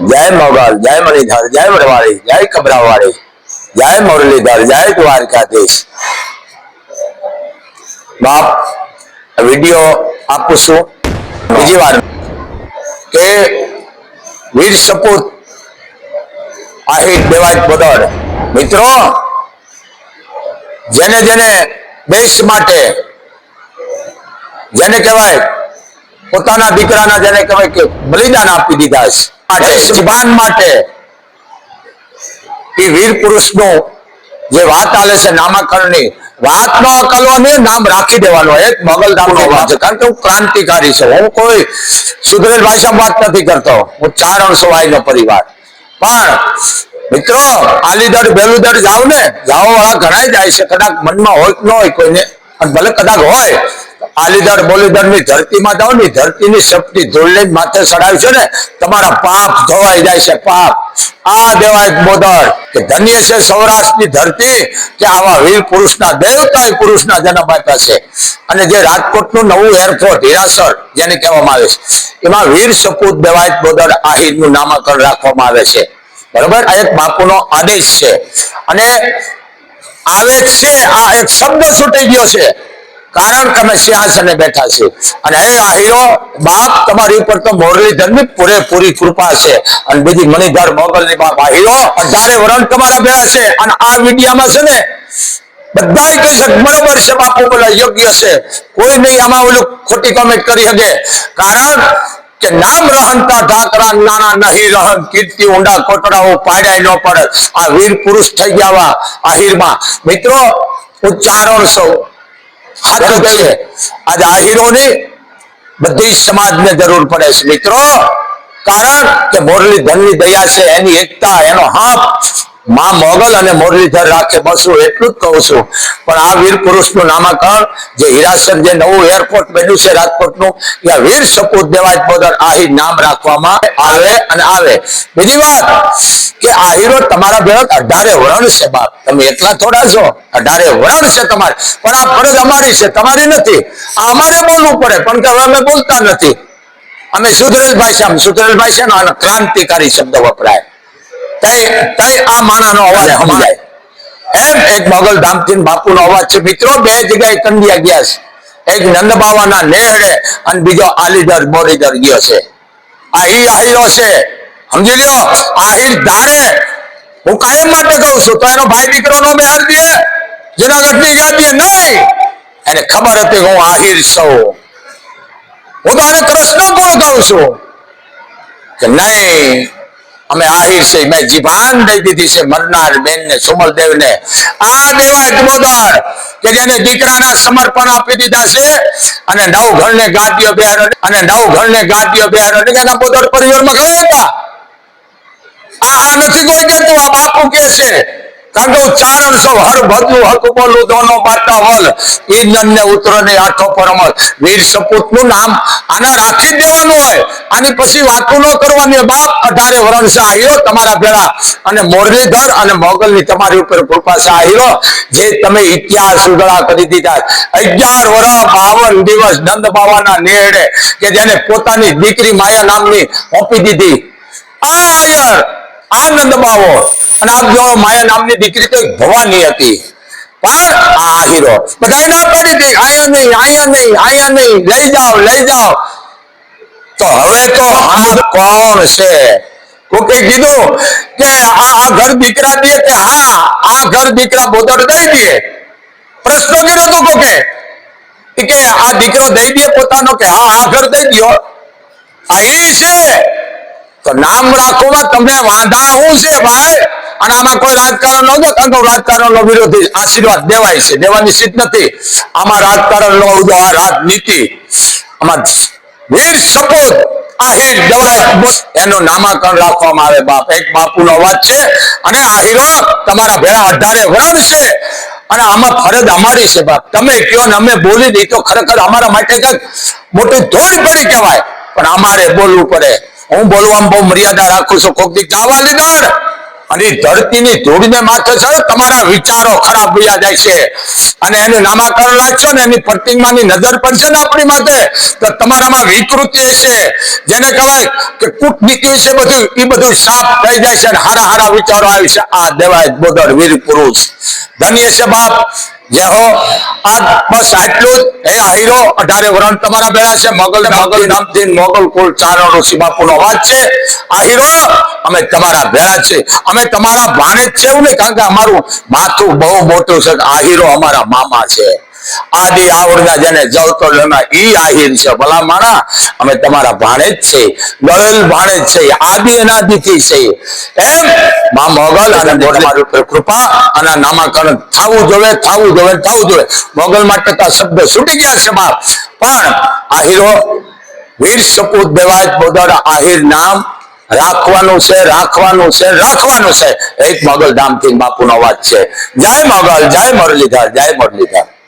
જય મોગલ, જય મણિધર, જય વડવાળી, જય કબરાવાળી, જય મુરલીધર, જય દ્વારકાધીશ. બાપ, વીડિયો આપું છું. બીજી વાર કે વીર સપૂત, આહિર દેવાજ બદળ મિત્રો, જેને જેને દેશ માટે જેને કહેવાય, પોતાના દીકરાના જેને કહેવાય કે બલિદાન આપી દીધા છે. માટે જીવાન માટે એ વીર પુરુષનું જે વાત આલે છે નામાકરણની વાત ન કરવાની નામ રાખી દેવાનો, એક મોગલ નામનો વાત છે. કારણ કે હું ક્રાંતિકારી છું, હું કોઈ સુધરેલ ભાષા વાત નથી કરતો. હું ચાર નો પરિવાર. પણ મિત્રો આલીદર બેલુદર જાવ ને જાવ વાળા ઘણા જાય છે. કદાચ મનમાં હોય ન હોય કોઈને ભલે કદાચ હોય આલીદર બોલીદરની ધરતીમાં જાઓ ને ધરતીની શક્તિ ધૂળ માથે ચડાવી છે ને તમારા પાપ ધોવાઈ જાય છે પાપ. આ દેવાય બોદળ કે ધન્ય છે સૌરાષ્ટ્રની ધરતી કે આવા વીર પુરુષના દેવતા પુરુષના જન્મ આપ્યા છે. અને જે રાજકોટનું નવું એરપોર્ટ હીરાસર જેને કહેવામાં આવે છે એમાં વીર સપૂત દેવાય બોદર આહિરનું નામાકરણ રાખવામાં આવે છે. બરોબર? આ એક બાપુનો આદેશ છે. અને આવે છે આ એક શબ્દ છૂટી ગયો છે. કારણ અમે સિંહાસને બેઠા છે. અને હે આ બાપ તમારી ઉપર તો મુરલીધરની પૂરેપૂરી કૃપા છે. અને બીજી મણિધર મોગલની બાપ આહીરો હીરો અઢારે વરણ તમારા ભેળા છે. અને આ વિડીયામાં છે ને બધા કહી શકે, બરોબર છે બાપુ, બોલા, યોગ્ય છે. કોઈ નહીં આમાં ઓલું ખોટી કોમેન્ટ કરી શકે. કારણ કે નામ રહનતા ઢાકરા, નાના નહીં રહન કીર્તિ ઊંડા કોટડાઓ પાડ્યા ન પડે. આ વીર પુરુષ થઈ ગયા આહિરમાં. મિત્રો, ઉચ્ચારણ સૌ હાથ છે આજે આહિરોની બધી સમાજને જરૂર પડે છે મિત્રો. કારણ કે મુરલીધરની દયા છે, એની એકતા, એનો હાથ માં મોગલ અને મુરલીધર રાખે બસ હું એટલું જ કહું છું. પણ આ વીર પુરુષનું નામાકરણ જે હીરાસર જે નવું એરપોર્ટ બન્યું છે રાજકોટનું, ત્યાં વીર સપૂત દેવાજ બોદર આહી નામ રાખવામાં આવે અને આવે. બીજી વાત કે આહિરો તમારા ભેળ અઢારે વરણ છે બાપ. તમે એટલા થોડા છો. અઢારે વરણ છે તમારે. પણ આ ફરજ અમારી છે. તમારી નથી. આ અમારે બોલવું પડે, પણ કે હવે અમે બોલતા નથી. અમે સુધરેલ ભાષામાં, સુધરેલ ભાષાનો ક્રાંતિકારી શબ્દ વપરાય. તઈ આ માણાનો અવાજ સમજાય. એમ એક મોગલ ધામથી બાપુનો અવાજ છે. મિત્રો બે જગ્યાએ કંડિયા ગયા છે. એક નંદ બાવાના નેહડે અને બીજો આલીદર બોરીદર ગયો છે. આ ઈ આહીરો છે. સમજી લ્યો? આહીર ધારે. હું કાયમ માટે કહું છું તો એનો ભાઈ દીકરો નો બેહાર દે. જુનાગઢની ગાદી નહીં. એને ખબર હતી કે હું આહિર છું. હું તો આને કૃષ્ણ કોણ કહું છું. કે નહીં. અમે આહિર છે, મેં જીભાન દઈ દીધી છે મરનાર બેન ને સુમલ દેવ ને આ દેવાય બોદર કે જેને દીકરાના સમર્પણ આપી દીધા છે અને નવ ઘર ને ગાદીઓ બિહારો અને નવ ઘર ને ગાદીઓ બિહારો એના બોદર પરિવારમાં ગયા હતા. આ નથી કોઈ કહેતું, આ બાપુ કે છે કારણ કે ઉચ્ચારણ સૌ હર ભજવું હક બોલું દોનો બાટા વલ ઈ નન ને ને આઠો પરમલ વીર સપૂતનું નામ આના રાખી દેવાનું હોય. આની પછી વાતું ન કરવાની બાપ, અઢારે વરણ આ તમારા ભેળા. અને મોરલીધર અને મોગલ ની તમારી ઉપર કૃપા આ જે તમે ઇતિહાસ ઉગળા કરી દીધા. અગિયાર વર્ષ બાવન દિવસ નંદ બાવાના નેડે કે જેને પોતાની દીકરી માયા નામની ઓપી દીધી. આ આનંદ બાવો. અને આપ જો માયા નામની દીકરી તો ભવાની હતી. પણ આ હીરો બધા ના પડી હતી, આયા નહીં આયા નહીં આયા નહીં, લઈ જાઓ લઈ જાઓ. તો હવે તો આ કોણ છે? કોકે કીધું કે આ ઘર દીકરા દે હા, આ ઘર દીકરા બોદર દઈ દે. પ્રશ્ન કર્યો તો કોકે? આ દીકરો દઈ દે પોતાનો કે હા, આ ઘર દઈ આ ઈ છે. તો નામ રાખવામાં તમને વાંધા શું છે ભાઈ. અને આમાં કોઈ રાજકારણ નો કારણ કે હું રાજકારણ નો વિરોધી આશીર્વાદ દેવાય છે. દેવાની સીટ નથી. આમાં રાજકારણ નો આ રાજનીતિ, આમાં વીર સપૂત આહિર દેવાય એનું નામાકરણ રાખવામાં આવે. બાપ, એક બાપુનો અવાજ છે. અને આહિરો તમારા ભેળા અઢારે વરણ છે. અને આમાં ફરજ અમારી છે, બાપ. તમે કયો ને અમે બોલી દઈ તો ખરેખર અમારા માટે કંઈક મોટું ધૂળ પડી કહેવાય. પણ અમારે બોલવું પડે. હું બોલવામાં બહુ મર્યાદા રાખું છું. કોક દી ગાવા લીધર અને ધરતીની ધૂળને માથે છે તમારા વિચારો ખરાબ વયા જાય છે. અને એનું નામાકરણ રાખશો ને એની પ્રતિમાની નજર પડશે ને આપણી માથે, તો તમારામાં વિકૃતિ હશે. જેને કહેવાય કે કૂટનીતિ છે બધું એ બધું સાફ થઈ જાય છે હારા હારા વિચારો આવી છે. આ દેવાય બોદર વીર પુરુષ ધન્ય છે બાપ. જય હો. આ બસ આટલું જ હે આહીરો અઢારે વરણ તમારા ભેળા છે. મોગલ મોગલ નામથી મોગલ કુલ ચારણ ઋષિ બાપુનો વાત છે. આહીરો અમે તમારા ભેળા છે. અમે તમારા ભાણે જ છે એવું નહીં, કારણ કે અમારું માથું બહુ મોટું છે. આહીરો અમારા મામા છે. આદિ આવડના જેને જવતો ઈ આહીન છે. ભલા માણા અમે તમારા ભાણે જ છે ગળેલ ભાણે જ છે આદિ અનાદિથી છે એમ? મા મોગલ અને તમારી ઉપર કૃપા અને નામાકરણ થવું જોવે થવું જોવે થવું જોવે. મોગલ માટે તો શબ્દ છૂટી ગયા છે બાપ. પણ આહીરો, વીર સપૂત દેવાજ બોદર આહિર નામ રાખવાનું છે રાખવાનું છે રાખવાનું છે. એક મોગલ ધામથી બાપુનો વાત છે. જય મોગલ, જય મુરલીધર જય મુરલીધર.